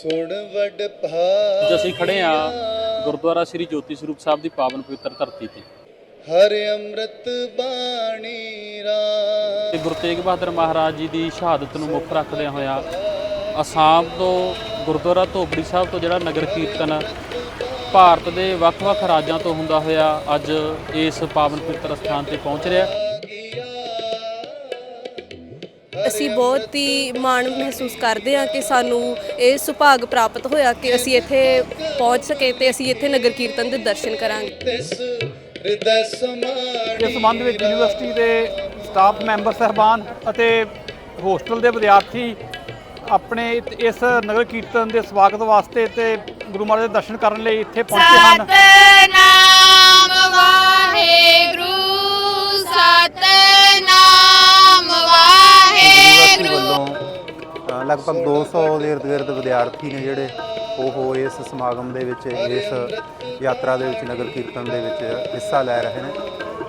ਸੁਣ ਵਡ ਭਾਗ ਅਸੀਂ ਖੜੇ ਆ ਗੁਰਦੁਆਰਾ ਸ੍ਰੀ ਜੋਤੀ ਸਰੂਪ ਸਾਹਿਬ ਦੀ ਪਾਵਨ ਪਵਿੱਤਰ ਧਰਤੀ ਤੇ। ਹਰ ਅੰਮ੍ਰਿਤ ਬਾਣੀ ਰਾਮ। ਤੇ ਗੁਰੂ ਤੇਗ ਬਹਾਦਰ ਮਹਾਰਾਜ ਜੀ ਦੀ ਸ਼ਹਾਦਤ ਨੂੰ ਮੁੱਖ ਰੱਖਦਿਆਂ ਹੋਇਆ ਅਸਾਮ ਤੋਂ ਗੁਰਦੁਆਰਾ ਧੋਬੜੀ ਸਾਹਿਬ ਤੋਂ ਜਿਹੜਾ ਨਗਰ ਕੀਰਤਨ ਭਾਰਤ ਦੇ ਵੱਖ-ਵੱਖ ਰਾਜਾਂ ਤੋਂ ਹੁੰਦਾ ਹੋਇਆ ਅੱਜ ਇਸ ਪਾਵਨ ਪਵਿੱਤਰ ਸਥਾਨ ਤੇ ਪਹੁੰਚ ਰਿਹਾ। ਅਸੀਂ ਬਹੁਤ ਹੀ ਮਾਣ ਮਹਿਸੂਸ ਕਰਦੇ ਹਾਂ ਕਿ ਸਾਨੂੰ ਇਹ ਸੁਭਾਗ ਪ੍ਰਾਪਤ ਹੋਇਆ ਕਿ ਅਸੀਂ ਇੱਥੇ ਪਹੁੰਚ ਸਕੇ ਤੇ ਅਸੀਂ ਇੱਥੇ ਨਗਰ ਕੀਰਤਨ ਦੇ ਦਰਸ਼ਨ ਕਰਾਂਗੇ। ਇਸ ਸੰਬੰਧ ਵਿੱਚ ਯੂਨੀਵਰਸਿਟੀ ਦੇ ਸਟਾਫ ਮੈਂਬਰ ਸਹਿਬਾਨ ਅਤੇ ਹੋਸਟਲ ਦੇ ਵਿਦਿਆਰਥੀ ਆਪਣੇ ਇਸ ਨਗਰ ਕੀਰਤਨ ਦੇ ਸਵਾਗਤ ਵਾਸਤੇ ਤੇ ਗੁਰੂ ਮਹਾਰਾਜ ਦੇ ਦਰਸ਼ਨ ਕਰਨ ਲਈ ਇੱਥੇ ਪਹੁੰਚੇ ਹਨ। ਸਤਨਾਮ ਵਾਹਿਗੁਰੂ ਸਤਨਾਮ ਯੂਨੀਵਰਸਿਟੀ ਵੱਲੋਂ ਅ, ਲਗਭਗ 200 ਦੇ ਇਰਦ ਗਿਰਦ ਵਿਦਿਆਰਥੀ ਨੇ ਜਿਹੜੇ ਉਹ ਇਸ ਸਮਾਗਮ ਦੇ ਵਿੱਚ ਇਸ ਯਾਤਰਾ ਦੇ ਵਿੱਚ ਨਗਰ ਕੀਰਤਨ ਦੇ ਵਿੱਚ ਹਿੱਸਾ ਲੈ ਰਹੇ ਨੇ।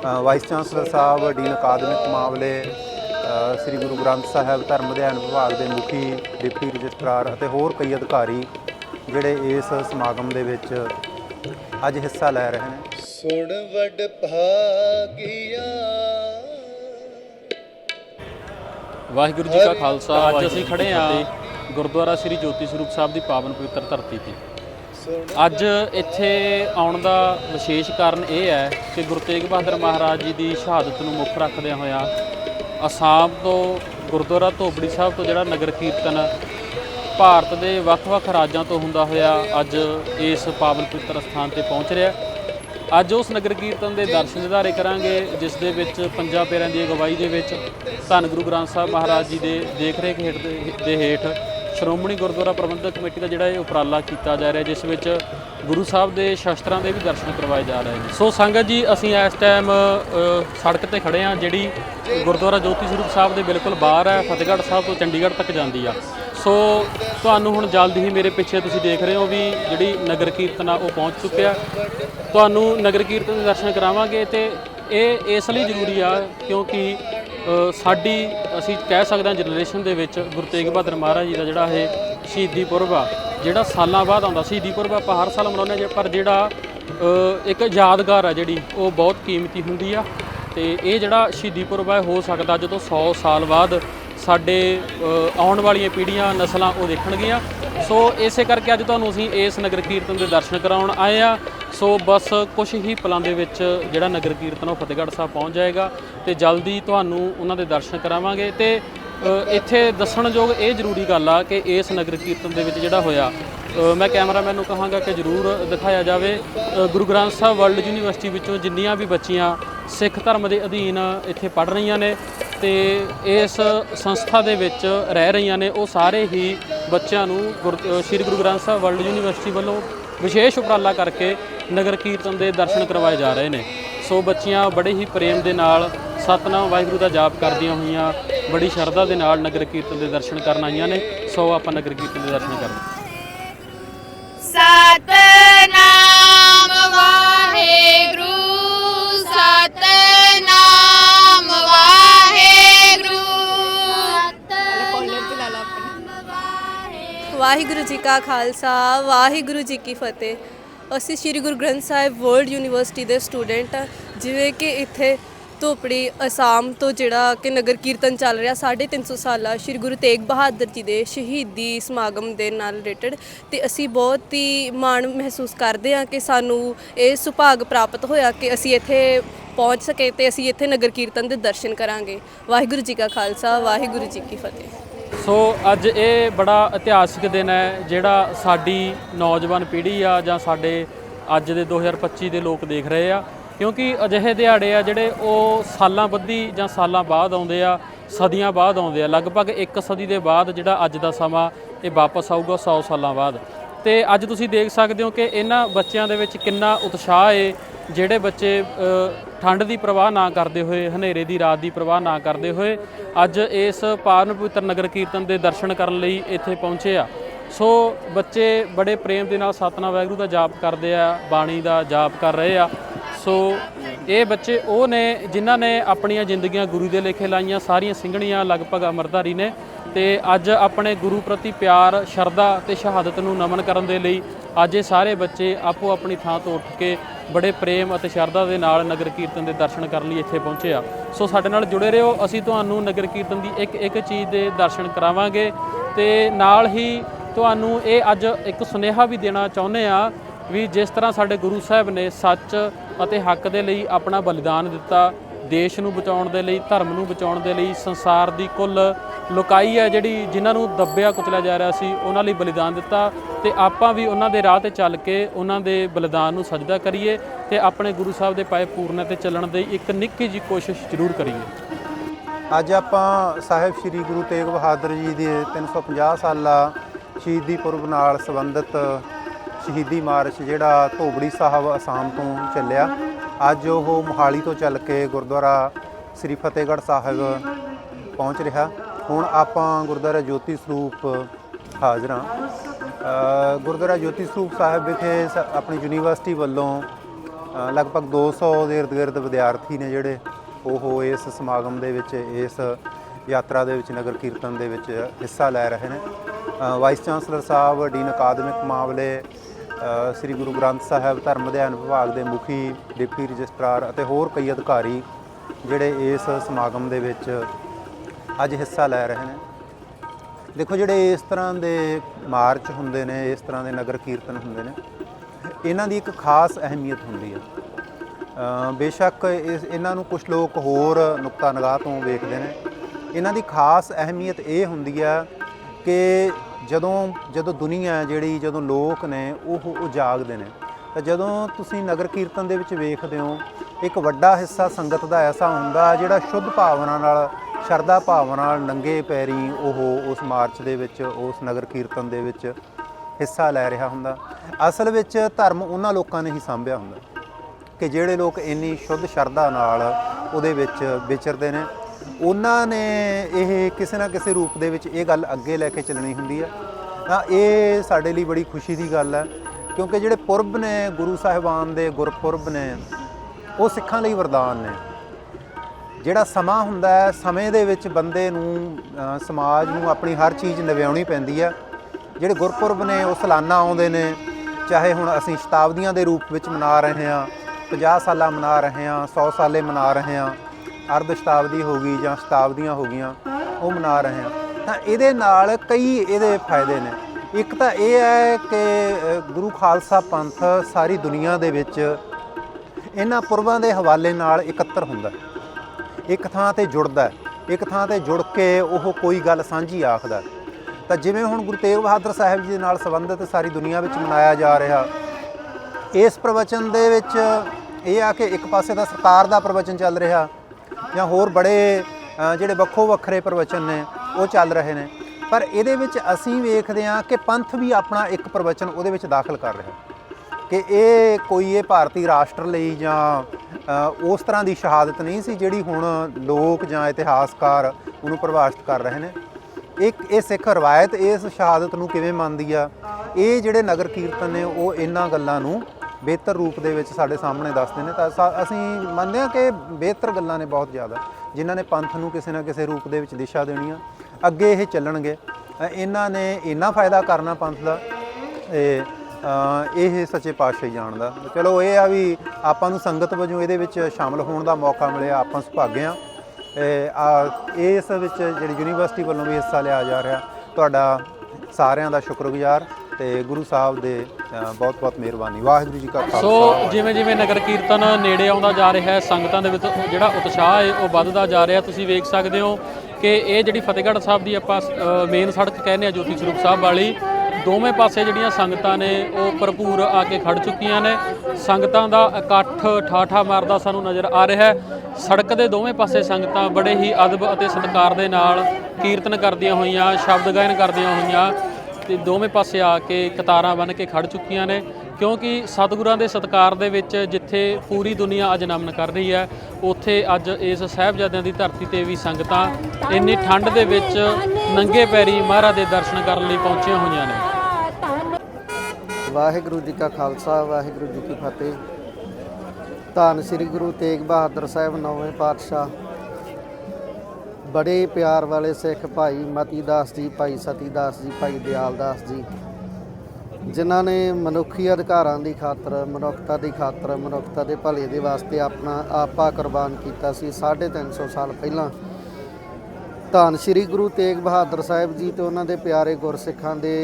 ਅ, ਵਾਈਸ ਚਾਂਸਲਰ ਸਾਹਿਬ ਡੀਨ ਅਕਾਦਮਿਕ ਮਾਮਲੇ ਅ, ਸ੍ਰੀ ਗੁਰੂ ਗ੍ਰੰਥ ਸਾਹਿਬ ਧਰਮ ਅਧਿਐਨ ਵਿਭਾਗ ਦੇ ਮੁਖੀ ਡਿਪਟੀ ਰਜਿਸਟਰਾਰ ਅਤੇ ਹੋਰ ਕਈ ਅਧਿਕਾਰੀ ਜਿਹੜੇ ਇਸ ਸਮਾਗਮ ਦੇ ਵਿੱਚ ਅੱਜ ਹਿੱਸਾ ਲੈ ਰਹੇ ਨੇ। ਸੁਣ ਵਡ ਭਾਗਿਆ ਵਾਹਿਗੁਰੂ ਜੀ ਕਾ ਖਾਲਸਾ ਅੱਜ ਅਸੀਂ ਖੜੇ ਆ ਗੁਰਦੁਆਰਾ ਸ੍ਰੀ ਜੋਤੀ ਸਰੂਪ ਸਾਹਿਬ ਦੀ ਪਾਵਨ ਪਵਿੱਤਰ ਧਰਤੀ ਤੇ। ਅੱਜ ਇੱਥੇ ਆਉਣ ਦਾ ਵਿਸ਼ੇਸ਼ ਕਾਰਨ ਇਹ ਹੈ ਕਿ ਗੁਰੂ ਤੇਗ ਬਹਾਦਰ ਮਹਾਰਾਜ ਜੀ ਦੀ ਸ਼ਹਾਦਤ ਨੂੰ ਮੁੱਖ ਰੱਖਦਿਆਂ ਹੋਇਆ ਅਸਾਮ ਤੋਂ ਗੁਰਦੁਆਰਾ ਧੋਬੜੀ ਸਾਹਿਬ ਤੋਂ ਜਿਹੜਾ ਨਗਰ ਕੀਰਤਨ ਭਾਰਤ ਦੇ ਵੱਖ-ਵੱਖ ਰਾਜਾਂ ਤੋਂ ਹੁੰਦਾ ਹੋਇਆ ਅੱਜ ਇਸ ਪਾਵਨ ਪਵਿੱਤਰ ਸਥਾਨ ਤੇ ਪਹੁੰਚ ਰਿਹਾ। ਅੱਜ ਉਸ ਨਗਰ ਕੀਰਤਨ ਦੇ ਦਰਸ਼ਨ ਦਿਦਾਰੇ ਕਰਾਂਗੇ, ਜਿਸ ਦੇ ਵਿੱਚ ਪੰਜਾਂ ਪਿਆਰਿਆਂ ਦੀ ਅਗਵਾਈ ਦੇ ਵਿੱਚ ਧੰਨ ਗੁਰੂ ਗ੍ਰੰਥ ਸਾਹਿਬ ਮਹਾਰਾਜ ਜੀ ਦੇ ਦੇਖਰੇਖ ਹੇਠ ਦੇ- ਹੇਠ ਸ਼੍ਰੋਮਣੀ ਗੁਰਦੁਆਰਾ ਪ੍ਰਬੰਧਕ ਕਮੇਟੀ ਦਾ ਜਿਹੜਾ ਇਹ ਉਪਰਾਲਾ ਕੀਤਾ ਜਾ ਰਿਹਾ, ਜਿਸ ਵਿੱਚ ਗੁਰੂ ਸਾਹਿਬ ਦੇ ਸ਼ਸਤਰਾਂ ਦੇ ਵੀ ਦਰਸ਼ਨ ਕਰਵਾਏ ਜਾ ਰਹੇ ਨੇ। ਸੋ ਸੰਗਤ ਜੀ, ਅਸੀਂ ਇਸ ਟਾਈਮ ਸੜਕ ਤੇ ਖੜੇ ਹਾਂ, ਜਿਹੜੀ ਗੁਰਦੁਆਰਾ ਜੋਤੀ ਸਰੂਪ ਸਾਹਿਬ ਦੇ ਬਿਲਕੁਲ ਬਾਹਰ ਹੈ, ਫਤਿਹਗੜ੍ਹ ਸਾਹਿਬ ਤੋਂ ਚੰਡੀਗੜ੍ਹ ਤੱਕ ਜਾਂਦੀ ਆ। ਸੋ ਤੁਹਾਨੂੰ ਹੁਣ ਜਲਦ ਹੀ ਮੇਰੇ ਪਿੱਛੇ ਤੁਸੀਂ ਦੇਖ ਰਹੇ ਹੋ ਵੀ ਜਿਹੜੀ ਨਗਰ ਕੀਰਤਨ ਆ ਉਹ ਪਹੁੰਚ ਚੁੱਕਿਆ ਤੁਹਾਨੂੰ ਨਗਰ ਕੀਰਤਨ ਦੇ ਦਰਸ਼ਨ ਕਰਾਵਾਂਗੇ ਤੇ ਇਹ ਇਸ ਲਈ ਜ਼ਰੂਰੀ ਆ ਕਿਉਂਕਿ ਸਾਡੀ ਅਸੀਂ ਕਹਿ ਸਕਦੇ ਹਾਂ ਜਨਰੇਸ਼ਨ ਦੇ ਵਿੱਚ ਗੁਰੂ ਤੇਗ ਬਹਾਦਰ ਮਹਾਰਾਜ ਜੀ ਦਾ ਜਿਹੜਾ ਇਹ ਸ਼ਹੀਦੀ ਪੁਰਬ ਆ, ਜਿਹੜਾ ਸਾਲਾਂ ਬਾਅਦ ਆਉਂਦਾ, ਸ਼ਹੀਦੀ ਪੁਰਬ ਆਪਾਂ ਹਰ ਸਾਲ ਮਨਾਉਂਦੇ ਹਾਂ, ਪਰ ਜਿਹੜਾ ਇੱਕ ਯਾਦਗਾਰ ਆ ਜਿਹੜੀ, ਉਹ ਬਹੁਤ ਕੀਮਤੀ ਹੁੰਦੀ ਆ ਤੇ ਇਹ ਜਿਹੜਾ ਸ਼ਹੀਦੀ ਪੁਰਬ ਹੈ ਹੋ ਸਕਦਾ ਜਦੋਂ 100 ਸਾਲ ਬਾਅਦ ਸਾਡੇ ਆਉਣ ਵਾਲੀਆਂ ਪੀੜ੍ਹੀਆਂ ਨਸਲਾਂ ਉਹ ਦੇਖਣਗੀਆਂ। ਸੋ ਇਸੇ ਕਰਕੇ ਅੱਜ ਤੁਹਾਨੂੰ ਅਸੀਂ ਇਸ ਨਗਰ ਕੀਰਤਨ ਦੇ ਦਰਸ਼ਨ ਕਰਾਉਣ ਆਏ ਆ। ਸੋ ਬਸ ਕੁਝ ਹੀ ਪਲਾਂ ਦੇ ਵਿੱਚ ਜਿਹੜਾ ਨਗਰ ਕੀਰਤਨ ਉਹ ਫਤਿਹਗੜ੍ਹ ਸਾਹਿਬ ਪਹੁੰਚ ਜਾਏਗਾ ਤੇ ਜਲਦੀ ਤੁਹਾਨੂੰ ਉਹਨਾਂ ਦੇ ਦਰਸ਼ਨ ਕਰਾਵਾਂਗੇ ਤੇ ਇੱਥੇ ਦੱਸਣਯੋਗ ਇਹ ਜ਼ਰੂਰੀ ਗੱਲ ਆ ਕਿ ਇਸ ਨਗਰ ਕੀਰਤਨ ਦੇ ਵਿੱਚ ਜਿਹੜਾ ਹੋਇਆ ਮੈਂ ਕੈਮਰਾਮੈਨ ਨੂੰ ਕਹਾਂਗਾ ਕਿ ਜ਼ਰੂਰ ਦਿਖਾਇਆ ਜਾਵੇ। ਗੁਰੂ ਗ੍ਰੰਥ ਸਾਹਿਬ ਵਰਲਡ ਯੂਨੀਵਰਸਿਟੀ ਵਿੱਚੋਂ ਜਿੰਨੀਆਂ ਵੀ ਬੱਚੀਆਂ ਸਿੱਖ ਧਰਮ ਦੇ ਅਧੀਨ ਇੱਥੇ ਪੜ੍ਹ ਰਹੀਆਂ ਨੇ ਤੇ ਇਸ ਸੰਸਥਾ ਦੇ ਵਿੱਚ ਰਹਿ ਰਹੀਆਂ ਨੇ। ਉਹ ਸਾਰੇ ਹੀ ਬੱਚਿਆਂ ਨੂੰ ਗੁਰ- ਸ੍ਰੀ ਗੁਰੂ ਗ੍ਰੰਥ ਸਾਹਿਬ ਵਰਲਡ ਯੂਨੀਵਰਸਿਟੀ ਵੱਲੋਂ ਵਿਸ਼ੇਸ਼ ਉਪਰਾਲਾ ਕਰਕੇ ਨਗਰ ਕੀਰਤਨ ਦੇ ਦਰਸ਼ਨ ਕਰਵਾਏ ਜਾ ਰਹੇ ਨੇ। ਸੋ ਬੱਚੀਆਂ ਬੜੇ ਹੀ ਪ੍ਰੇਮ ਦੇ ਨਾਲ ਸਤਨਾਮ ਵਾਹਿਗੁਰੂ ਦਾ ਜਾਪ ਕਰਦੀਆਂ ਹੋਈਆਂ, ਬੜੀ ਸ਼ਰਧਾ ਦੇ ਨਾਲ ਨਗਰ ਕੀਰਤਨ ਦੇ ਦਰਸ਼ਨ ਕਰਨ ਆਈਆਂ ਨੇ। ਸੋ ਆਪਾਂ ਨਗਰ ਕੀਰਤਨ ਦੇ ਦਰਸ਼ਨ ਕਰਦੇ ਸਤਨਾਮ ਵਾਹਿਗੁਰੂ, ਸਤਨਾਮ ਵਾਹਿਗੁਰੂ ਜੀ ਕਾ ਖਾਲਸਾ, ਵਾਹਿਗੁਰੂ ਜੀ ਕੀ ਫਤਿਹ। ਅਸੀਂ ਸ੍ਰੀ ਗੁਰੂ ਗ੍ਰੰਥ ਸਾਹਿਬ ਵਰਲਡ ਯੂਨੀਵਰਸਿਟੀ ਦੇ ਸਟੂਡੈਂਟ ਹਾਂ। ਜਿਵੇਂ ਕਿ ਇੱਥੇ ਧੋਪੜੀ, ਅਸਾਮ ਤੋਂ ਜਿਹੜਾ ਕਿ ਨਗਰ ਕੀਰਤਨ ਚੱਲ ਰਿਹਾ 350 ਸਾਲਾ ਸ੍ਰੀ ਗੁਰੂ ਤੇਗ ਬਹਾਦਰ ਜੀ ਦੇ ਸ਼ਹੀਦੀ ਸਮਾਗਮ ਦੇ ਨਾਲ ਰਿਲੇਟਡ ਤੇ ਅਸੀਂ ਬਹੁਤ ਹੀ ਮਾਣ ਮਹਿਸੂਸ ਕਰਦੇ ਹਾਂ ਕਿ ਸਾਨੂੰ ਇਹ ਸੁਭਾਗ ਪ੍ਰਾਪਤ ਹੋਇਆ ਕਿ ਅਸੀਂ ਇੱਥੇ ਪਹੁੰਚ ਸਕੇ ਤੇ ਅਸੀਂ ਇੱਥੇ ਨਗਰ ਕੀਰਤਨ ਦੇ ਦਰਸ਼ਨ ਕਰਾਂਗੇ। ਵਾਹਿਗੁਰੂ ਜੀ ਕਾ ਖਾਲਸਾ, ਵਾਹਿਗੁਰੂ ਜੀ ਕੀ ਫਤਿਹ। ਸੋ ਅੱਜ ਇਹ ਬੜਾ ਇਤਿਹਾਸਿਕ ਦਿਨ ਹੈ, ਜਿਹੜਾ ਸਾਡੀ ਨੌਜਵਾਨ ਪੀੜ੍ਹੀ ਆ ਜਾਂ ਸਾਡੇ ਅੱਜ ਦੇ 2025 ਦੇ ਲੋਕ ਦੇਖ ਰਹੇ ਆ। ਕਿਉਂਕਿ ਅਜਿਹੇ ਦਿਹਾੜੇ ਆ ਜਿਹੜੇ ਉਹ ਸਾਲਾਂ ਬੱਧੀ ਜਾਂ ਸਾਲਾਂ ਬਾਅਦ ਆਉਂਦੇ ਆ, ਸਦੀਆਂ ਬਾਅਦ ਆਉਂਦੇ ਆ। ਲਗਭਗ ਇੱਕ ਸਦੀ ਦੇ ਬਾਅਦ ਜਿਹੜਾ ਅੱਜ ਦਾ ਸਮਾਂ, ਇਹ ਵਾਪਸ ਆਊਗਾ 100 ਸਾਲਾਂ ਬਾਅਦ। ਤੇ ਅੱਜ ਤੁਸੀਂ ਦੇਖ ਸਕਦੇ ਹੋ ਕਿ ਇਹਨਾਂ ਬੱਚਿਆਂ ਦੇ ਵਿੱਚ ਕਿੰਨਾ ਉਤਸ਼ਾਹ ਹੈ ਜਿਹੜੇ ਬੱਚੇ ਠੰਡ ਦੀ ਪ੍ਰਵਾਹ ਨਾ ਕਰਦੇ ਹੋਏ, ਹਨੇਰੇ ਦੀ ਰਾਤ ਦੀ ਪ੍ਰਵਾਹ ਨਾ ਕਰਦੇ ਹੋਏ ਅੱਜ ਇਸ ਪਾਵਨ ਪਵਿੱਤਰ ਨਗਰ ਕੀਰਤਨ ਦੇ ਦਰਸ਼ਨ ਕਰਨ ਲਈ ਇੱਥੇ ਪਹੁੰਚੇ ਆ। ਸੋ ਬੱਚੇ ਬੜੇ ਪ੍ਰੇਮ ਦੇ ਨਾਲ ਸਤਨਾਮ ਵਾਹਿਗੁਰੂ ਦਾ ਜਾਪ ਕਰਦੇ ਆ, ਬਾਣੀ ਦਾ ਜਾਪ ਕਰ ਰਹੇ ਆ। ਸੋ ਇਹ ਬੱਚੇ ਉਹ ਨੇ ਜਿਨ੍ਹਾਂ ਨੇ ਆਪਣੀਆਂ ਜ਼ਿੰਦਗੀਆਂ ਗੁਰੂ ਦੇ ਲੇਖੇ ਲਾਈਆਂ, ਸਾਰੀਆਂ ਸਿੰਘਣੀਆਂ ਲਗਭਗ ਅਮਰਧਾਰੀ ਨੇ। ਤੇ ਅੱਜ ਆਪਣੇ ਗੁਰੂ ਪ੍ਰਤੀ ਪਿਆਰ, ਸ਼ਰਧਾ ਤੇ ਸ਼ਹਾਦਤ ਨੂੰ ਨਮਨ ਕਰਨ ਦੇ ਲਈ ਅੱਜ ਇਹ ਸਾਰੇ ਬੱਚੇ ਆਪੋ ਆਪਣੀ ਥਾਂ ਤੋਂ ਉੱਠ ਕੇ ਬੜੇ ਪ੍ਰੇਮ ਅਤੇ ਸ਼ਰਧਾ ਦੇ ਨਾਲ ਨਗਰ ਕੀਰਤਨ ਦੇ ਦਰਸ਼ਨ ਕਰਨ ਲਈ ਇੱਥੇ ਪਹੁੰਚੇ ਆ। ਸੋ ਸਾਡੇ ਨਾਲ ਜੁੜੇ ਰਹੋ। ਅਸੀਂ ਤੁਹਾਨੂੰ ਨਗਰ ਕੀਰਤਨ ਦੀ ਇੱਕ ਇੱਕ ਚੀਜ਼ ਦੇ ਦਰਸ਼ਨ ਕਰਾਵਾਂਗੇ ਤੇ ਨਾਲ ਹੀ ਤੁਹਾਨੂੰ ਇਹ ਅੱਜ ਇੱਕ ਸੁਨੇਹਾ ਵੀ ਦੇਣਾ ਚਾਹੁੰਦੇ ਆ ਵੀ ਜਿਸ ਤਰ੍ਹਾਂ ਸਾਡੇ ਗੁਰੂ ਸਾਹਿਬ ਨੇ ਸੱਚ ਅਤੇ ਹੱਕ ਦੇ ਲਈ ਆਪਣਾ ਬਲੀਦਾਨ ਦਿੱਤਾ ਦੇਸ਼ ਨੂੰ ਬਚਾਉਣ ਦੇ ਲਈ, ਧਰਮ ਨੂੰ ਬਚਾਉਣ ਦੇ ਲਈ ਸੰਸਾਰ ਦੀ ਕੁੱਲ ਲੋਕਾਈ ਹੈ ਜਿਹੜੀ ਜਿਨ੍ਹਾਂ ਨੂੰ ਦੱਬਿਆ ਕੁਚਲਿਆ ਜਾ ਰਿਹਾ ਸੀ, ਉਹਨਾਂ ਲਈ ਬਲੀਦਾਨ ਦਿੱਤਾ ਤੇ ਆਪਾਂ ਵੀ ਉਹਨਾਂ ਦੇ ਰਾਹ ਤੇ ਚੱਲ ਕੇ ਉਹਨਾਂ ਦੇ ਬਲੀਦਾਨ ਨੂੰ ਸਜਦਾ ਕਰੀਏ ਤੇ ਆਪਣੇ ਗੁਰੂ ਸਾਹਿਬ ਦੇ ਪਾਏ ਪੂਰਨੇ ਤੇ ਚੱਲਣ ਦੀ ਇੱਕ ਨਿੱਕੀ ਜਿਹੀ ਕੋਸ਼ਿਸ਼ ਜ਼ਰੂਰ ਕਰੀਏ। ਅੱਜ ਆਪਾਂ ਸਾਹਿਬ ਸ੍ਰੀ ਗੁਰੂ ਤੇਗ ਬਹਾਦਰ ਜੀ ਦੇ 350 ਸਾਲਾ ਸ਼ਹੀਦੀ ਪੁਰਬ ਨਾਲ ਸੰਬੰਧਿਤ ਸ਼ਹੀਦੀ ਮਾਰਚ ਜਿਹੜਾ ਧੋਬੜੀ ਸਾਹਿਬ ਅਸਾਮ ਤੋਂ ਚੱਲਿਆ। ਅੱਜ ਉਹ ਮੋਹਾਲੀ ਤੋਂ ਚੱਲ ਕੇ ਗੁਰਦੁਆਰਾ ਸ੍ਰੀ ਫਤਿਹਗੜ੍ਹ ਸਾਹਿਬ ਪਹੁੰਚ ਰਿਹਾ। ਹੁਣ ਆਪਾਂ ਗੁਰਦੁਆਰਾ ਜੋਤੀ ਸਰੂਪ ਹਾਜ਼ਰ ਹਾਂ। ਗੁਰਦੁਆਰਾ ਜੋਤੀ ਸਰੂਪ ਸਾਹਿਬ ਵਿਖੇ ਸ- ਆਪਣੀ ਯੂਨੀਵਰਸਿਟੀ ਵੱਲੋਂ ਅ, ਲਗਭਗ 200 ਦੇ ਇਰਦ ਗਿਰਦ ਵਿਦਿਆਰਥੀ ਨੇ ਜਿਹੜੇ ਉਹ ਇਸ ਸਮਾਗਮ ਦੇ ਵਿੱਚ ਇਸ ਯਾਤਰਾ ਦੇ ਵਿੱਚ ਨਗਰ ਕੀਰਤਨ ਦੇ ਵਿੱਚ ਹਿੱਸਾ ਲੈ ਰਹੇ ਨੇ। ਅ, ਵਾਈਸ ਚਾਂਸਲਰ ਸਾਹਿਬ ਡੀਨ ਅਕਾਦਮਿਕ ਮਾਮਲੇ ਸ੍ਰੀ ਗੁਰੂ ਗ੍ਰੰਥ ਸਾਹਿਬ ਧਰਮ ਅਧਿਐਨ ਵਿਭਾਗ ਦੇ ਮੁਖੀ, ਡਿਪਟੀ ਰਜਿਸਟਰਾਰ ਅਤੇ ਹੋਰ ਕਈ ਅਧਿਕਾਰੀ ਜਿਹੜੇ ਇਸ ਸਮਾਗਮ ਦੇ ਵਿੱਚ ਅੱਜ ਹਿੱਸਾ ਲੈ ਰਹੇ ਨੇ। ਦੇਖੋ ਜਿਹੜੇ ਇਸ ਤਰ੍ਹਾਂ ਦੇ ਮਾਰਚ ਹੁੰਦੇ ਨੇ, ਇਸ ਤਰ੍ਹਾਂ ਦੇ ਨਗਰ ਕੀਰਤਨ ਹੁੰਦੇ ਨੇ, ਇਹਨਾਂ ਦੀ ਇੱਕ ਖਾਸ ਅਹਿਮੀਅਤ ਹੁੰਦੀ ਹੈ ਬੇਸ਼ੱਕ ਇਸ, ਇਹਨਾਂ ਨੂੰ ਕੁਝ ਲੋਕ ਹੋਰ ਨੁਕਤਾ ਨਗਾਹ ਤੋਂ ਵੇਖਦੇ ਨੇ। ਇਹਨਾਂ ਦੀ ਖਾਸ ਅਹਿਮੀਅਤ ਇਹ ਹੁੰਦੀ ਹੈ ਕਿ ਜਦੋਂ ਜਦੋਂ ਦੁਨੀਆ ਜਿਹੜੀ ਜਦੋਂ ਲੋਕ ਨੇ ਉਹ ਉਹ ਜਾਗਦੇ ਨੇ, ਤਾਂ ਜਦੋਂ ਤੁਸੀਂ ਨਗਰ ਕੀਰਤਨ ਦੇ ਵਿੱਚ ਵੇਖਦੇ ਹੋ, ਇੱਕ ਵੱਡਾ ਹਿੱਸਾ ਸੰਗਤ ਦਾ ਐਸਾ ਹੁੰਦਾ ਜਿਹੜਾ ਸ਼ੁੱਧ ਭਾਵਨਾ ਨਾਲ, ਸ਼ਰਧਾ ਭਾਵਨਾ ਨਾਲ ਨੰਗੇ ਪੈਰੀ ਉਹ ਉਸ ਮਾਰਚ ਦੇ ਵਿੱਚ, ਉਸ ਨਗਰ ਕੀਰਤਨ ਦੇ ਵਿੱਚ ਹਿੱਸਾ ਲੈ ਰਿਹਾ ਹੁੰਦਾ। ਅਸਲ ਵਿੱਚ ਧਰਮ ਉਹਨਾਂ ਲੋਕਾਂ ਨੇ ਹੀ ਸਾਂਭਿਆ ਹੁੰਦਾ ਕਿ ਜਿਹੜੇ ਲੋਕ ਇੰਨੀ ਸ਼ੁੱਧ ਸ਼ਰਧਾ ਨਾਲ ਉਹਦੇ ਵਿੱਚ ਵਿਚਰਦੇ ਨੇ। ਉਹਨਾਂ ਨੇ ਇਹ ਕਿਸੇ ਨਾ ਕਿਸੇ ਰੂਪ ਦੇ ਵਿੱਚ ਇਹ ਗੱਲ ਅੱਗੇ ਲੈ ਕੇ ਚੱਲਣੀ ਹੁੰਦੀ ਹੈ ਤਾਂ ਇਹ ਸਾਡੇ ਲਈ ਬੜੀ ਖੁਸ਼ੀ ਦੀ ਗੱਲ ਹੈ ਕਿਉਂਕਿ ਜਿਹੜੇ ਪੁਰਬ ਨੇ, ਗੁਰੂ ਸਾਹਿਬਾਨ ਦੇ ਗੁਰਪੁਰਬ ਨੇ, ਉਹ ਸਿੱਖਾਂ ਲਈ ਵਰਦਾਨ ਨੇ। ਜਿਹੜਾ ਸਮਾਂ ਹੁੰਦਾ ਹੈ, ਸਮੇਂ ਦੇ ਵਿੱਚ ਬੰਦੇ ਨੂੰ ਸਮਾਜ ਨੂੰ ਆਪਣੀ ਹਰ ਚੀਜ਼ ਨਵਿਆਉਣੀ ਪੈਂਦੀ ਹੈ ਜਿਹੜੇ ਗੁਰਪੁਰਬ ਨੇ, ਉਹ ਸਾਲਾਨਾ ਆਉਂਦੇ ਨੇ, ਚਾਹੇ ਹੁਣ ਅਸੀਂ ਸ਼ਤਾਬਦੀਆਂ ਦੇ ਰੂਪ ਵਿੱਚ ਮਨਾ ਰਹੇ ਹਾਂ 50 ਸਾਲਾ ਮਨਾ ਰਹੇ ਹਾਂ 100 ਸਾਲੇ ਮਨਾ ਰਹੇ ਹਾਂ ਅਰਧ ਸ਼ਤਾਬਦੀ ਹੋ ਗਈ ਜਾਂ ਸ਼ਤਾਬਦੀਆਂ ਹੋ ਗਈਆਂ, ਉਹ ਮਨਾ ਰਹੇ ਹਾਂ ਤਾਂ ਇਹਦੇ ਨਾਲ ਕਈ ਇਹਦੇ ਫਾਇਦੇ ਨੇ। ਇੱਕ ਤਾਂ ਇਹ ਹੈ ਕਿ ਗੁਰੂ ਖਾਲਸਾ ਪੰਥ ਸਾਰੀ ਦੁਨੀਆ ਦੇ ਵਿੱਚ ਇਹਨਾਂ ਪੁਰਬਾਂ ਦੇ ਹਵਾਲੇ ਨਾਲ ਇਕੱਤਰ ਹੁੰਦਾ ਇੱਕ ਥਾਂ ਤੇ ਜੁੜਦਾ ਇੱਕ ਥਾਂ ਤੇ ਜੁੜ ਕੇ ਉਹ ਕੋਈ ਗੱਲ ਸਾਂਝੀ ਆਖਦਾ ਤਾਂ ਜਿਵੇਂ ਹੁਣ ਗੁਰੂ ਤੇਗ ਬਹਾਦਰ ਸਾਹਿਬ ਜੀ ਦੇ ਨਾਲ ਸੰਬੰਧਿਤ ਸਾਰੀ ਦੁਨੀਆ ਵਿੱਚ ਮਨਾਇਆ ਜਾ ਰਿਹਾ, ਇਸ ਪ੍ਰਵਚਨ ਦੇ ਵਿੱਚ ਇਹ ਆ ਕਿ ਇੱਕ ਪਾਸੇ ਦਾ ਸਰਕਾਰ ਦਾ ਪ੍ਰਵਚਨ ਚੱਲ ਰਿਹਾ ਜਾਂ ਹੋਰ ਬੜੇ ਜਿਹੜੇ ਵੱਖੋ ਵੱਖਰੇ ਪ੍ਰਵਚਨ ਨੇ, ਉਹ ਚੱਲ ਰਹੇ ਨੇ। ਪਰ ਇਹਦੇ ਵਿੱਚ ਅਸੀਂ ਵੇਖਦੇ ਹਾਂ ਕਿ ਪੰਥ ਵੀ ਆਪਣਾ ਇੱਕ ਪ੍ਰਵਚਨ ਉਹਦੇ ਵਿੱਚ ਦਾਖਲ ਕਰ ਰਿਹਾ ਕਿ ਇਹ ਕੋਈ ਇਹ ਭਾਰਤੀ ਰਾਸ਼ਟਰ ਲਈ ਜਾਂ ਉਸ ਤਰ੍ਹਾਂ ਦੀ ਸ਼ਹਾਦਤ ਨਹੀਂ ਸੀ ਜਿਹੜੀ ਹੁਣ ਲੋਕ ਜਾਂ ਇਤਿਹਾਸਕਾਰ ਉਹਨੂੰ ਪ੍ਰਭਾਸ਼ਿਤ ਕਰ ਰਹੇ ਨੇ। ਇੱਕ ਇਹ ਸਿੱਖ ਰਵਾਇਤ ਇਸ ਸ਼ਹਾਦਤ ਨੂੰ ਕਿਵੇਂ ਮੰਨਦੀ ਆ? ਇਹ ਜਿਹੜੇ ਨਗਰ ਕੀਰਤਨ ਨੇ ਉਹ ਇਹਨਾਂ ਗੱਲਾਂ ਨੂੰ ਬਿਹਤਰ ਰੂਪ ਦੇ ਵਿੱਚ ਸਾਡੇ ਸਾਹਮਣੇ ਦੱਸਦੇ ਨੇ ਤਾਂ ਸਾ- ਅਸੀਂ ਮੰਨਦੇ ਹਾਂ ਕਿ ਬਿਹਤਰ ਗੱਲਾਂ ਨੇ ਬਹੁਤ ਜ਼ਿਆਦਾ, ਜਿਨ੍ਹਾਂ ਨੇ ਪੰਥ ਨੂੰ ਕਿਸੇ ਨਾ ਕਿਸੇ ਰੂਪ ਦੇ ਵਿੱਚ ਦਿਸ਼ਾ ਦੇਣੀ ਆ। ਅੱਗੇ ਇਹ ਚੱਲਣਗੇ। ਇਹਨਾਂ ਨੇ ਇੰਨਾ ਫਾਇਦਾ ਕਰਨਾ ਪੰਥ ਦਾ ਇਹ ਇਹ ਸੱਚੇ ਪਾਤਸ਼ਾਹ ਹੀ ਜਾਣਦਾ। ਚਲੋ ਇਹ ਆ ਵੀ ਆਪਾਂ ਨੂੰ ਸੰਗਤ ਵਜੋਂ ਇਹਦੇ ਵਿੱਚ ਸ਼ਾਮਲ ਹੋਣ ਦਾ ਮੌਕਾ ਮਿਲਿਆ, ਆਪਾਂ ਸੁਭਾਗੇ ਆ, ਇਸ ਵਿੱਚ ਜਿਹੜੀ ਯੂਨੀਵਰਸਿਟੀ ਵੱਲੋਂ ਵੀ ਹਿੱਸਾ ਲਿਆ ਜਾ ਰਿਹਾ, ਤੁਹਾਡਾ ਸਾਰਿਆਂ ਦਾ ਸ਼ੁਕਰਗੁਜ਼ਾਰ। ਤੇ ਗੁਰੂ ਸਾਹਿਬ ਦੇ ਬਹੁਤ ਬਹੁਤ ਮਿਹਰਬਾਨੀ। ਵਾਹਿਗੁਰੂ ਜੀ ਕਾ ਸੋ ਜਿਵੇਂ ਜਿਵੇਂ ਨਗਰ ਕੀਰਤਨ ਨੇੜੇ ਆਉਂਦਾ ਜਾ ਰਿਹਾ ਹੈ, ਸੰਗਤਾਂ ਦੇ ਵਿੱਚ ਜਿਹੜਾ ਉਤਸ਼ਾਹ ਹੈ, ਉਹ ਵੱਧਦਾ ਜਾ ਰਿਹਾ। ਤੁਸੀਂ ਵੇਖ ਸਕਦੇ ਹੋ ਕਿ ਇਹ ਜਿਹੜੀ ਫਤਿਹਗੜ੍ਹ ਸਾਹਿਬ ਦੀ ਆਪਾਂ ਮੇਨ ਸੜਕ ਕਹਿੰਦੇ ਆ ਜੋਤੀ ਸਰੂਪ ਸਾਹਿਬ ਵਾਲੀ, ਦੋਵੇਂ ਪਾਸੇ ਜਿਹੜੀਆਂ ਸੰਗਤਾਂ ਨੇ, ਉਹ ਭਰਪੂਰ ਆ ਕੇ ਖੜ ਚੁੱਕੀਆਂ ਨੇ। ਸੰਗਤਾਂ ਦਾ ਇਕੱਠ ਠਾਠਾ ਮਾਰਦਾ ਸਾਨੂੰ ਨਜ਼ਰ ਆ ਰਿਹਾ ਹੈ। ਸੜਕ ਦੇ ਦੋਵੇਂ ਪਾਸੇ ਸੰਗਤਾਂ ਬੜੇ ਹੀ ਅਦਬ ਅਤੇ ਸਤਿਕਾਰ ਦੇ ਨਾਲ ਕੀਰਤਨ ਕਰਦੀਆਂ ਹੋਈਆਂ, ਸ਼ਬਦ ਗਾਇਨ ਕਰਦੀਆਂ ਹੋਈਆਂ। ਤੇ ਦੋਵੇਂ ਪਾਸੇ ਆ ਕੇ ਕਤਾਰਾਂ ਬਣ ਕੇ ਖੜ ਚੁੱਕੀਆਂ ਨੇ, ਕਿਉਂਕਿ ਸਤਿਗੁਰਾਂ ਦੇ ਸਤਕਾਰ ਦੇ ਵਿੱਚ ਜਿੱਥੇ ਪੂਰੀ ਦੁਨੀਆ ਅੱਜ ਨਮਨ ਕਰ ਰਹੀ ਹੈ, ਉੱਥੇ ਅੱਜ ਇਸ ਸਾਹਿਬਜ਼ਾਦਿਆਂ ਦੀ ਧਰਤੀ ਤੇ ਵੀ ਸੰਗਤਾਂ ਇੰਨੀ ਠੰਡ ਦੇ ਵਿੱਚ ਨੰਗੇ ਪੈਰੀ ਮਹਾਰਾਜ ਦੇ ਦਰਸ਼ਨ ਕਰਨ ਲਈ ਪਹੁੰਚੀਆਂ ਹੋਈਆਂ ਨੇ। ਵਾਹਿਗੁਰੂ ਜੀ ਕਾ ਖਾਲਸਾ, ਵਾਹਿਗੁਰੂ ਜੀ ਕੀ ਫਤਿਹ। ਧੰਨ ਸ੍ਰੀ ਗੁਰੂ ਤੇਗ ਬਹਾਦਰ ਸਾਹਿਬ ਨੌਵੇਂ ਪਾਤਸ਼ਾਹ। ਬੜੇ ਪਿਆਰ ਵਾਲੇ ਸਿੱਖ ਭਾਈ ਮਤੀ ਦਾਸ ਜੀ, ਭਾਈ ਸਤੀ ਦਾਸ ਜੀ, ਭਾਈ ਦਿਆਲ ਦਾਸ ਜੀ, ਜਿਨ੍ਹਾਂ ਨੇ ਮਨੁੱਖੀ ਅਧਿਕਾਰਾਂ ਦੀ ਖਾਤਰ, ਮਨੁੱਖਤਾ ਦੀ ਖਾਤਰ, ਮਨੁੱਖਤਾ ਦੇ ਭਲੇ ਦੇ ਵਾਸਤੇ ਆਪਣਾ ਆਪਾ ਕੁਰਬਾਨ ਕੀਤਾ ਸੀ। 350 ਸਾਲ ਪਹਿਲਾਂ ਧੰਨ ਸ਼੍ਰੀ ਗੁਰੂ ਤੇਗ ਬਹਾਦਰ ਸਾਹਿਬ ਜੀ ਤੇ ਉਹਨਾਂ ਦੇ ਪਿਆਰੇ ਗੁਰਸਿੱਖਾਂ ਦੇ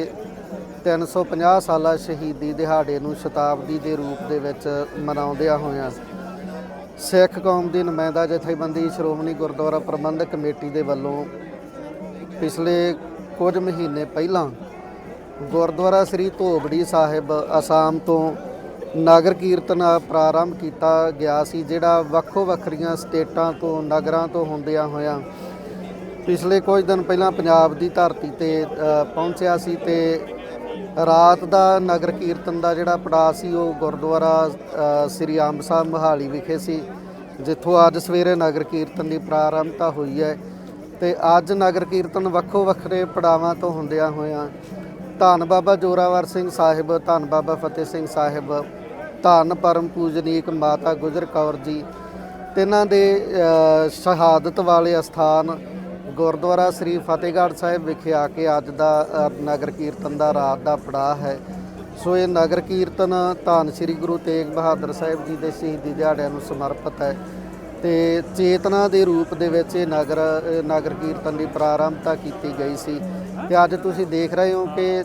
350 ਸਾਲਾ ਸ਼ਹੀਦੀ ਦਿਹਾੜੇ ਨੂੰ ਸ਼ਤਾਬਦੀ ਦੇ ਰੂਪ ਦੇ ਵਿੱਚ ਮਨਾਉਂਦਿਆਂ ਹੋਇਆਂ ਸਿੱਖ ਕੌਮ ਦੀ ਨੁਮਾਇੰਦਾ ਜਥੇਬੰਦੀ ਸ਼੍ਰੋਮਣੀ ਗੁਰਦੁਆਰਾ ਪ੍ਰਬੰਧਕ ਕਮੇਟੀ ਦੇ ਵੱਲੋਂ ਪਿਛਲੇ ਕੁਝ ਮਹੀਨੇ ਪਹਿਲਾਂ ਗੁਰਦੁਆਰਾ ਸ੍ਰੀ ਧੋਬੜੀ ਸਾਹਿਬ ਅਸਾਮ ਤੋਂ ਨਗਰ ਕੀਰਤਨ ਪ੍ਰਾਰੰਭ ਕੀਤਾ ਗਿਆ ਸੀ, ਜਿਹੜਾ ਵੱਖੋ ਵੱਖਰੀਆਂ ਸਟੇਟਾਂ ਤੋਂ, ਨਗਰਾਂ ਤੋਂ ਹੁੰਦਿਆਂ ਹੋਇਆਂ ਪਿਛਲੇ ਕੁਝ ਦਿਨ ਪਹਿਲਾਂ ਪੰਜਾਬ ਦੀ ਧਰਤੀ ਤੇ ਪਹੁੰਚਿਆ ਸੀ ਤੇ ਰਾਤ ਦਾ ਨਗਰ ਕੀਰਤਨ ਦਾ ਜਿਹੜਾ ਪੜਾਅ ਸੀ, ਉਹ ਗੁਰਦੁਆਰਾ ਸ੍ਰੀ ਅੰਬ ਸਾਹਿਬ ਮੋਹਾਲੀ ਵਿਖੇ ਸੀ, ਜਿੱਥੋਂ ਅੱਜ ਸਵੇਰੇ ਨਗਰ ਕੀਰਤਨ ਦੀ ਪ੍ਰਾਰੰਭਤਾ ਹੋਈ ਹੈ ਤੇ ਅੱਜ ਨਗਰ ਕੀਰਤਨ ਵੱਖੋ ਵੱਖਰੇ ਪੜਾਵਾਂ ਤੋਂ ਹੁੰਦਿਆਂ ਹੋਇਆਂ ਧੰਨ ਬਾਬਾ ਜੋਰਾਵਰ ਸਿੰਘ ਸਾਹਿਬ, ਧੰਨ ਬਾਬਾ ਫਤਿਹ ਸਿੰਘ ਸਾਹਿਬ, ਧੰਨ ਪਰਮ ਪੂਜਨੀਕ ਮਾਤਾ ਗੁਜਰ ਕੌਰ ਜੀ, ਤਿੰਨਾਂ ਦੇ ਸ਼ਹਾਦਤ ਵਾਲੇ ਅਸਥਾਨ ਗੁਰਦੁਆਰਾ ਸ੍ਰੀ ਫਤਿਹਗੜ੍ਹ ਸਾਹਿਬ ਵਿਖੇ ਆ ਕੇ ਅੱਜ ਦਾ ਨਗਰ ਕੀਰਤਨ ਦਾ ਰਾਤ ਦਾ ਪੜਾਅ ਹੈ। ਸੋ ਇਹ ਨਗਰ ਕੀਰਤਨ ਧੰਨ ਸ੍ਰੀ ਗੁਰੂ ਤੇਗ ਬਹਾਦਰ ਸਾਹਿਬ ਜੀ ਦੇ ਸ਼ਹੀਦੀ ਦਿਹਾੜਿਆਂ ਨੂੰ ਸਮਰਪਿਤ ਹੈ ਤੇ ਚੇਤਨਾ ਦੇ ਰੂਪ ਦੇ ਵਿੱਚ ਇਹ ਨਗਰ ਨਗਰ ਕੀਰਤਨ ਦੀ ਪ੍ਰਾਰੰਭਤਾ ਕੀਤੀ ਗਈ ਸੀ। ਤੇ ਅੱਜ ਤੁਸੀਂ ਦੇਖ ਰਹੇ ਹੋ ਕਿ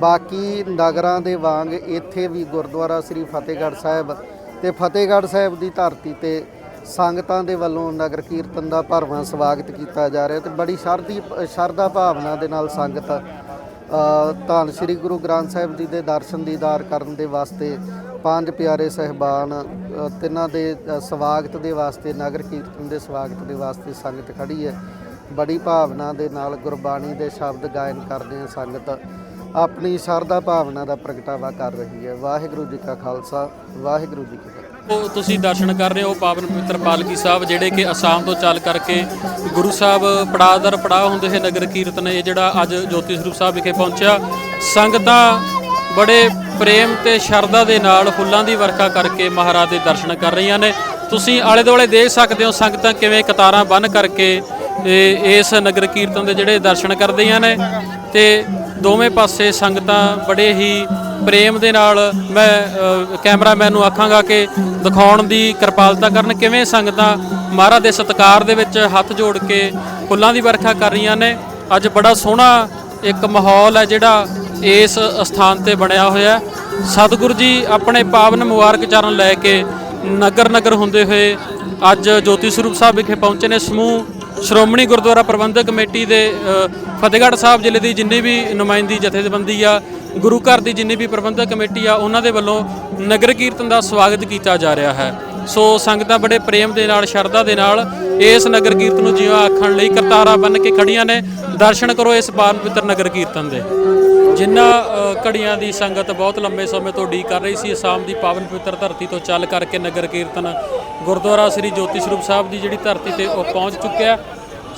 ਬਾਕੀ ਨਗਰਾਂ ਦੇ ਵਾਂਗ ਇੱਥੇ ਵੀ ਗੁਰਦੁਆਰਾ ਸ੍ਰੀ ਫਤਿਹਗੜ੍ਹ ਸਾਹਿਬ ਤੇ ਫਤਿਹਗੜ੍ਹ ਸਾਹਿਬ ਦੀ ਧਰਤੀ ਤੇ ਸੰਗਤਾਂ ਦੇ ਵੱਲੋਂ ਨਗਰ ਕੀਰਤਨ ਦਾ ਭਰਵਾਂ ਸਵਾਗਤ ਕੀਤਾ ਜਾ ਰਿਹਾ ਤੇ ਬੜੀ ਸ਼ਰਧੀ ਸ਼ਰਧਾ ਭਾਵਨਾ ਦੇ ਨਾਲ ਸੰਗਤ ਅ, ਧੰਨ ਸ੍ਰੀ ਗੁਰੂ ਗ੍ਰੰਥ ਸਾਹਿਬ ਜੀ ਦੇ ਦਰਸ਼ਨ ਦੀਦਾਰ ਕਰਨ ਦੇ ਵਾਸਤੇ ਪੰਜ ਪਿਆਰੇ ਸਹਿਬਾਨ ਤਿੰਨਾਂ ਦੇ ਸਵਾਗਤ ਦੇ ਵਾਸਤੇ ਨਗਰ ਕੀਰਤਨ ਦੇ ਸਵਾਗਤ ਦੇ ਵਾਸਤੇ ਸੰਗਤ ਖੜੀ ਹੈ। ਬੜੀ ਭਾਵਨਾ ਦੇ ਨਾਲ ਗੁਰਬਾਣੀ ਦੇ ਸ਼ਬਦ ਗਾਇਨ ਕਰਦੇ ਆ ਸੰਗਤ। ਆਪਣੀ ਸ਼ਰਧਾ ਭਾਵਨਾ ਦਾ ਪ੍ਰਗਟਾਵਾ ਕਰ ਰਹੀ ਹੈ। ਵਾਹਿਗੁਰੂ ਜੀ ਕਾ ਖਾਲਸਾ ਵਾਹਿਗੁਰੂ ਜੀ ਕੀ ਫਤਿਹ। ਉਹ ਤੁਸੀਂ ਦਰਸ਼ਨ ਕਰ ਰਹੇ ਹੋ ਪਾਵਨ ਪਵਿੱਤਰ ਪਾਲਕੀ ਸਾਹਿਬ, ਜਿਹੜੇ ਕਿ ਅਸਾਮ ਤੋਂ ਚੱਲ ਕਰਕੇ ਗੁਰੂ ਸਾਹਿਬ ਪੜਾਅ ਦਰ ਪੜਾਅ ਹੁੰਦੇ ਹੋਏ ਨਗਰ ਕੀਰਤਨ, ਇਹ ਜਿਹੜਾ ਅੱਜ ਜੋਤੀ ਸਰੂਪ ਸਾਹਿਬ ਵਿਖੇ ਪਹੁੰਚਿਆ। ਸੰਗਤਾਂ ਬੜੇ ਪ੍ਰੇਮ ਤੇ ਸ਼ਰਧਾ ਦੇ ਨਾਲ ਫੁੱਲਾਂ ਦੀ ਵਰਖਾ ਕਰਕੇ ਮਹਾਰਾਜ ਦੇ ਦਰਸ਼ਨ ਕਰ ਰਹੀਆਂ ਨੇ। ਤੁਸੀਂ ਆਲੇ ਦੁਆਲੇ ਦੇਖ ਸਕਦੇ ਹੋ ਸੰਗਤਾਂ ਕਿਵੇਂ ਕਤਾਰਾਂ ਬੰਨ ਕਰਕੇ ਇਸ ਨਗਰ ਕੀਰਤਨ ਦੇ ਜਿਹੜੇ ਦਰਸ਼ਨ ਕਰਦੀਆਂ ਨੇ ਤੇ ਦੋਵੇਂ ਪਾਸੇ ਸੰਗਤਾਂ ਬੜੇ ਹੀ ਪ੍ਰੇਮ ਦੇ ਨਾਲ ਮੈਂ ਕੈਮਰਾਮੈਨ ਨੂੰ ਆਖਾਂਗਾ ਕਿ ਦਿਖਾਉਣ ਦੀ ਕਿਰਪਾਲਤਾ ਕਰਨ ਕਿਵੇਂ ਸੰਗਤਾਂ ਮਹਾਰਾਜ ਦੇ ਸਤਿਕਾਰ ਦੇ ਵਿੱਚ ਹੱਥ ਜੋੜ ਕੇ ਫੁੱਲਾਂ ਦੀ ਵਰਖਾ ਕਰ ਰਹੀਆਂ ਨੇ। ਅੱਜ ਬੜਾ ਸੋਹਣਾ ਇੱਕ ਮਾਹੌਲ ਹੈ ਜਿਹੜਾ ਇਸ ਸਥਾਨ ਤੇ ਬਣਿਆ ਹੋਇਆ ਸਤਿਗੁਰੂ ਜੀ ਆਪਣੇ ਪਾਵਨ ਮੁਬਾਰਕ ਚਰਨ ਲੈ ਕੇ ਨਗਰ ਨਗਰ ਹੁੰਦੇ ਹੋਏ ਅੱਜ ਜੋਤੀ ਸਰੂਪ ਸਾਹਿਬ ਵਿਖੇ ਪਹੁੰਚੇ ਨੇ। ਸਮੂਹ ਸ਼੍ਰੋਮਣੀ ਗੁਰਦੁਆਰਾ ਪ੍ਰਬੰਧਕ ਕਮੇਟੀ ਦੇ ਫਤਿਹਗੜ੍ਹ ਸਾਹਿਬ ਜ਼ਿਲ੍ਹੇ ਦੀ ਜਿੰਨੀ ਵੀ ਨੁਮਾਇੰਦੀ ਜਥੇਬੰਦੀ ਆ ਗੁਰੂ ਘਰ ਦੀ ਜਿੰਨੀ ਵੀ ਪ੍ਰਬੰਧਕ ਕਮੇਟੀ ਆ, ਉਹਨਾਂ ਦੇ ਵੱਲੋਂ ਨਗਰ ਕੀਰਤਨ ਦਾ ਸਵਾਗਤ ਕੀਤਾ ਜਾ ਰਿਹਾ ਹੈ। ਸੋ ਸੰਗਤਾਂ ਬੜੇ ਪ੍ਰੇਮ ਦੇ ਨਾਲ, ਸ਼ਰਧਾ ਦੇ ਨਾਲ ਇਸ ਨਗਰ ਕੀਰਤਨ ਨੂੰ ਜਿਉਂ ਆਖਣ ਲਈ ਕਰਤਾਰਾ ਬੰਨ ਕੇ ਖੜੀਆਂ ਨੇ। ਦਰਸ਼ਨ ਕਰੋ ਇਸ ਪਾਵਨ ਪਵਿੱਤਰ ਨਗਰ ਕੀਰਤਨ ਦੇ। ਜਿਨ੍ਹਾਂ ਘੜੀਆਂ ਦੀ ਸੰਗਤ ਬਹੁਤ ਲੰਬੇ ਸਮੇਂ ਤੋਂ ਉਡੀਕ ਕਰ ਰਹੀ ਸੀ ਅਸਾਮ ਦੀ ਪਾਵਨ ਪਵਿੱਤਰ ਧਰਤੀ ਤੋਂ ਚੱਲ ਕਰਕੇ ਨਗਰ ਕੀਰਤਨ ਗੁਰਦੁਆਰਾ ਸ੍ਰੀ ਜੋਤੀ ਸਰੂਪ ਸਾਹਿਬ ਦੀ ਜਿਹੜੀ ਧਰਤੀ ਤੇ ਉਹ ਪਹੁੰਚ ਚੁੱਕਿਆ।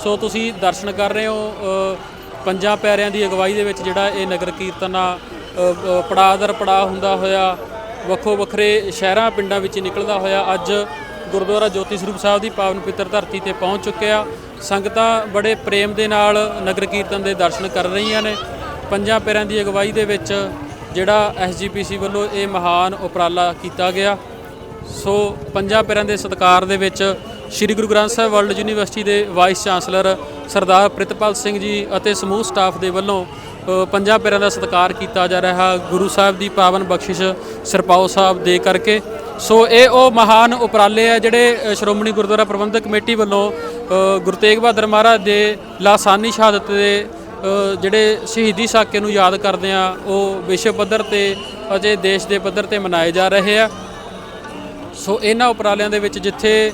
ਸੋ ਤੁਸੀਂ ਦਰਸ਼ਨ ਕਰ ਰਹੇ ਹੋ ਪੰਜਾਂ ਪੈਰਿਆਂ ਦੀ ਅਗਵਾਈ ਦੇ ਵਿੱਚ ਜਿਹੜਾ ਇਹ ਨਗਰ ਕੀਰਤਨ ਆ ਪੜਾਅ ਦਰ ਪੜਾਅ ਹੁੰਦਾ ਹੋਇਆ, ਵੱਖੋ ਵੱਖਰੇ ਸ਼ਹਿਰਾਂ, ਪਿੰਡਾਂ ਵਿੱਚ ਨਿਕਲਦਾ ਹੋਇਆ ਅੱਜ ਗੁਰਦੁਆਰਾ ਜੋਤੀ ਸਰੂਪ ਸਾਹਿਬ ਦੀ ਪਾਵਨ ਪਿੱਤਰ ਧਰਤੀ ਤੇ ਪਹੁੰਚ ਚੁੱਕਿਆ। ਸੰਗਤਾਂ ਬੜੇ ਪ੍ਰੇਮ ਦੇ ਨਾਲ ਨਗਰ ਕੀਰਤਨ ਦੇ ਦਰਸ਼ਨ ਕਰ ਰਹੀਆਂ ਨੇ। ਪੰਜਾਂ ਪੈਰਾਂ ਦੀ ਅਗਵਾਈ ਦੇ ਵਿੱਚ ਜਿਹੜਾ ਐਸਜੀਪੀਸੀ ਵੱਲੋਂ ਇਹ ਮਹਾਨ ਉਪਰਾਲਾ ਕੀਤਾ ਗਿਆ। ਸੋ ਪੰਜਾਂ ਪੈਰਾਂ ਦੇ ਸਤਿਕਾਰ ਦੇ ਵਿੱਚ ਸ੍ਰੀ ਗੁਰੂ ਗ੍ਰੰਥ ਸਾਹਿਬ ਵਰਲਡ ਯੂਨੀਵਰਸਿਟੀ ਦੇ ਵਾਈਸ ਚਾਂਸਲਰ ਸਰਦਾਰ ਪ੍ਰਿਤਪਾਲ ਸਿੰਘ ਜੀ ਅਤੇ ਸਮੂਹ ਸਟਾਫ ਦੇ ਵੱਲੋਂ ਪੰਜਾਂ ਪੈਰਾਂ ਦਾ ਸਤਿਕਾਰ ਕੀਤਾ ਜਾ ਰਿਹਾ ਗੁਰੂ ਸਾਹਿਬ ਦੀ ਪਾਵਨ ਬਖਸ਼ਿਸ਼ ਸਰਪਾਉ ਸਾਹਿਬ ਦੇ ਕਰਕੇ। ਸੋ ਇਹ ਉਹ ਮਹਾਨ ਉਪਰਾਲੇ ਆ ਜਿਹੜੇ ਸ਼੍ਰੋਮਣੀ ਗੁਰਦੁਆਰਾ ਪ੍ਰਬੰਧਕ ਕਮੇਟੀ ਵੱਲੋਂ ਗੁਰੂ ਤੇਗ ਬਹਾਦਰ ਮਹਾਰਾਜ ਦੇ ਲਾਸਾਨੀ ਸ਼ਹਾਦਤ ਦੇ ਜਿਹੜੇ ਸ਼ਹੀਦੀ ਸਾਕੇ ਨੂੰ ਯਾਦ ਕਰਦੇ ਆ, ਉਹ ਵਿਸ਼ਵ ਪੱਧਰ ਤੇ ਅਜੇ ਦੇਸ਼ ਦੇ ਪੱਧਰ ਤੇ ਮਨਾਏ ਜਾ ਰਹੇ ਆ। ਸੋ ਇਹਨਾਂ ਉਪਰਾਲਿਆਂ ਦੇ ਵਿੱਚ ਜਿੱਥੇ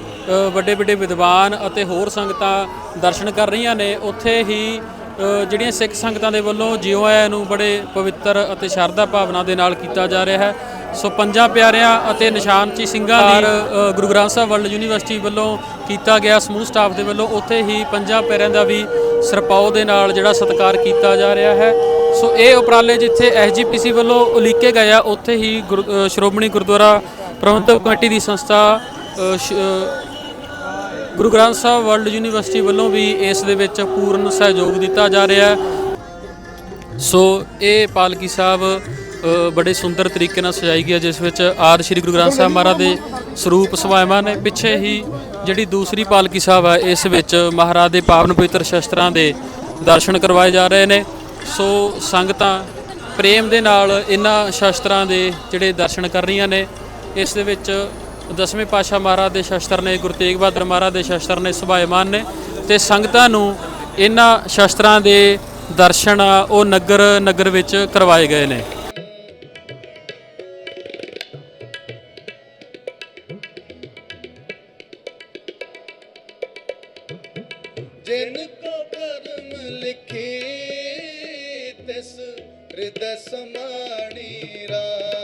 ਵੱਡੇ ਵੱਡੇ ਵਿਦਵਾਨ ਅਤੇ ਹੋਰ ਸੰਗਤਾਂ ਦਰਸ਼ਨ ਕਰ ਰਹੀਆਂ ਨੇ, ਉੱਥੇ ਹੀ ਜਿਹੜੀਆਂ ਸਿੱਖ ਸੰਗਤਾਂ ਦੇ ਵੱਲੋਂ ਜਿਉਂ ਆਇਆਂ ਨੂੰ ਬੜੇ ਪਵਿੱਤਰ ਅਤੇ ਸ਼ਰਧਾ ਭਾਵਨਾ ਦੇ ਨਾਲ ਕੀਤਾ ਜਾ ਰਿਹਾ ਹੈ। ਸੋ ਪੰਜਾਂ ਪਿਆਰਿਆਂ ਅਤੇ ਨਿਸ਼ਾਨਚੀ ਸਿੰਘਾਂ ਦੀ ਗੁਰੂ ਗ੍ਰੰਥ ਸਾਹਿਬ ਵਰਲਡ ਯੂਨੀਵਰਸਿਟੀ ਵੱਲੋਂ ਕੀਤਾ ਗਿਆ ਸਮੂਹ ਸਟਾਫ ਦੇ ਵੱਲੋਂ ਉੱਥੇ ਹੀ ਪੰਜਾਂ ਪਿਆਰਿਆਂ ਦਾ ਵੀ ਸਰਪਾਉ ਦੇ ਨਾਲ ਜਿਹੜਾ ਸਤਿਕਾਰ ਕੀਤਾ ਜਾ ਰਿਹਾ ਹੈ। ਸੋ ਇਹ ਉਪਰਾਲੇ ਜਿੱਥੇ ਐਸਜੀਪੀਸੀ ਵੱਲੋਂ ਉਲੀਕੇ ਗਏ ਆ, ਉੱਥੇ ਹੀ ਗੁਰ- ਸ਼੍ਰੋਮਣੀ ਗੁਰਦੁਆਰਾ ਪ੍ਰਬੰਧਕ ਕਮੇਟੀ ਦੀ ਸੰਸਥਾ ਸ਼- ਗੁਰੂ ਗ੍ਰੰਥ ਸਾਹਿਬ ਵਰਲਡ ਯੂਨੀਵਰਸਿਟੀ ਵੱਲੋਂ ਵੀ ਇਸ ਦੇ ਵਿੱਚ ਪੂਰਨ ਸਹਿਯੋਗ ਦਿੱਤਾ ਜਾ ਰਿਹਾ ਹੈ। ਸੋ ਇਹ ਪਾਲਕੀ ਸਾਹਿਬ ਬੜੇ ਸੁੰਦਰ ਤਰੀਕੇ ਨਾਲ ਸਜਾਈ ਗਈ ਹੈ, ਜਿਸ ਵਿੱਚ ਆਦਿ ਸ੍ਰੀ ਗੁਰੂ ਗ੍ਰੰਥ ਸਾਹਿਬ ਮਹਾਰਾਜ ਦੇ ਸਰੂਪ ਸਵਾਇਮਾਨ ਨੇ। ਪਿੱਛੇ ਹੀ ਜਿਹੜੀ ਦੂਸਰੀ ਪਾਲਕੀ ਸਾਹਿਬ ਹੈ ਇਸ ਵਿੱਚ ਮਹਾਰਾਜ ਦੇ ਪਾਵਨ ਪਵਿੱਤਰ ਸ਼ਸਤਰਾਂ ਦੇ ਦਰਸ਼ਨ ਕਰਵਾਏ ਜਾ ਰਹੇ ਨੇ। ਸੋ ਸੰਗਤਾਂ ਪ੍ਰੇਮ ਦੇ ਨਾਲ ਇਹਨਾਂ ਸ਼ਸਤਰਾਂ ਦੇ ਜਿਹੜੇ ਦਰਸ਼ਨ ਕਰ ਰਹੀਆਂ ਨੇ, ਇਸ ਦੇ ਵਿੱਚ ਦਸਵੇਂ ਪਾਤਸ਼ਾਹ ਮਹਾਰਾਜ ਦੇ ਸ਼ਸਤਰ ਨੇ, ਗੁਰੂ ਤੇਗ ਬਹਾਦਰ ਮਹਾਰਾਜ ਦੇ ਸ਼ਸਤਰ ਨੇ ਸਭਾਇਮਾਨ ਨੇ ਤੇ ਸੰਗਤਾਂ ਨੂੰ ਇਹਨਾਂ ਸ਼ਸਤਰਾਂ ਦੇ ਦਰਸ਼ਨ ਉਹ ਨਗਰ ਨਗਰ ਵਿੱਚ ਕਰਵਾਏ ਗਏ ਨੇ। ਜਿਨ ਕੋ ਕਰਮ ਲਿਖੇ, ਤਿਸ ਹਿਰਦੈ ਸਮਾਣੀ ਰਾਮ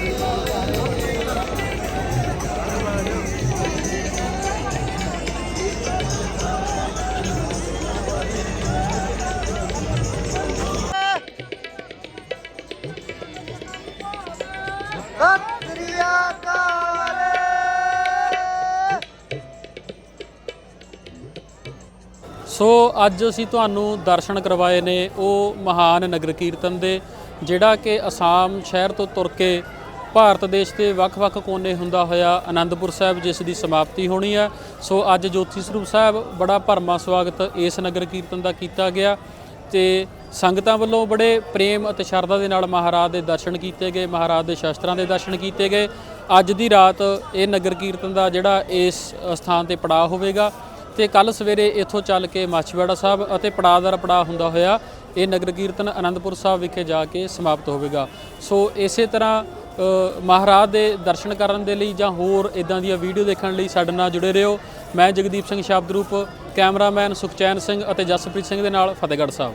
ਸੋ ਅੱਜ ਅਸੀਂ ਤੁਹਾਨੂੰ ਦਰਸ਼ਨ ਕਰਵਾਏ ਨੇ ਉਹ ਮਹਾਨ ਨਗਰ ਕੀਰਤਨ ਦੇ, ਜਿਹੜਾ ਕਿ ਅਸਾਮ ਸ਼ਹਿਰ ਤੋਂ ਤੁਰ ਕੇ ਭਾਰਤ ਦੇਸ਼ ਦੇ ਵੱਖ-ਵੱਖ ਕੋਨੇ ਹੁੰਦਾ ਹੋਇਆ ਆਨੰਦਪੁਰ ਸਾਹਿਬ ਜਿਸ ਦੀ ਸਮਾਪਤੀ ਹੋਣੀ ਹੈ ਸੋ ਅੱਜ ਜੋਤੀ ਸਰੂਪ ਸਾਹਿਬ ਬੜਾ ਭਰਮਾ ਸਵਾਗਤ ਇਸ ਨਗਰ ਕੀਰਤਨ ਦਾ ਕੀਤਾ ਗਿਆ ਤੇ ਸੰਗਤਾਂ ਵੱਲੋਂ ਬੜੇ ਪ੍ਰੇਮ ਅਤੇ ਸ਼ਰਧਾ ਦੇ ਨਾਲ ਮਹਾਰਾਜ ਦੇ ਦਰਸ਼ਨ ਕੀਤੇ ਗਏ, ਮਹਾਰਾਜ ਦੇ ਸ਼ਸਤਰਾਂ ਦੇ ਦਰਸ਼ਨ ਕੀਤੇ ਗਏ। ਅੱਜ ਦੀ ਰਾਤ ਇਹ ਨਗਰ ਕੀਰਤਨ ਦਾ ਜਿਹੜਾ ਇਸ ਸਥਾਨ ਤੇ ਪੜਾਅ ਹੋਵੇਗਾ। ਤੇ ਕੱਲ ਸਵੇਰੇ ਇੱਥੋਂ ਚੱਲ ਕੇ ਮਾਛੀਵਾੜਾ ਸਾਹਿਬ ਅਤੇ ਪੜਾਅਦਰ ਪੜਾਅ ਹੁੰਦਾ ਹੋਇਆ, ਇਹ ਨਗਰ ਕੀਰਤਨ ਆਨੰਦਪੁਰ ਸਾਹਿਬ ਵਿਖੇ ਜਾ ਕੇ ਸਮਾਪਤ ਹੋਵੇਗਾ। ਸੋ ਇਸੇ ਤਰ੍ਹਾਂ ਮਹਾਰਾਜ ਦੇ ਦਰਸ਼ਨ ਕਰਨ ਦੇ ਲਈ ਜਾਂ ਹੋਰ ਇਦਾਂ ਦੀਆਂ ਵੀਡੀਓ ਦੇਖਣ ਲਈ ਸਾਡੇ ਨਾਲ ਜੁੜੇ ਰਹੋ। ਮੈਂ ਜਗਦੀਪ ਸਿੰਘ ਸ਼ਬਦ ਰੂਪ, ਕੈਮਰਾਮੈਨ ਸੁਖਚੈਨ ਸਿੰਘ ਅਤੇ ਜਸਪ੍ਰੀਤ ਸਿੰਘ ਦੇ ਨਾਲ ਫਤਿਹਗੜ੍ਹ ਸਾਹਿਬ।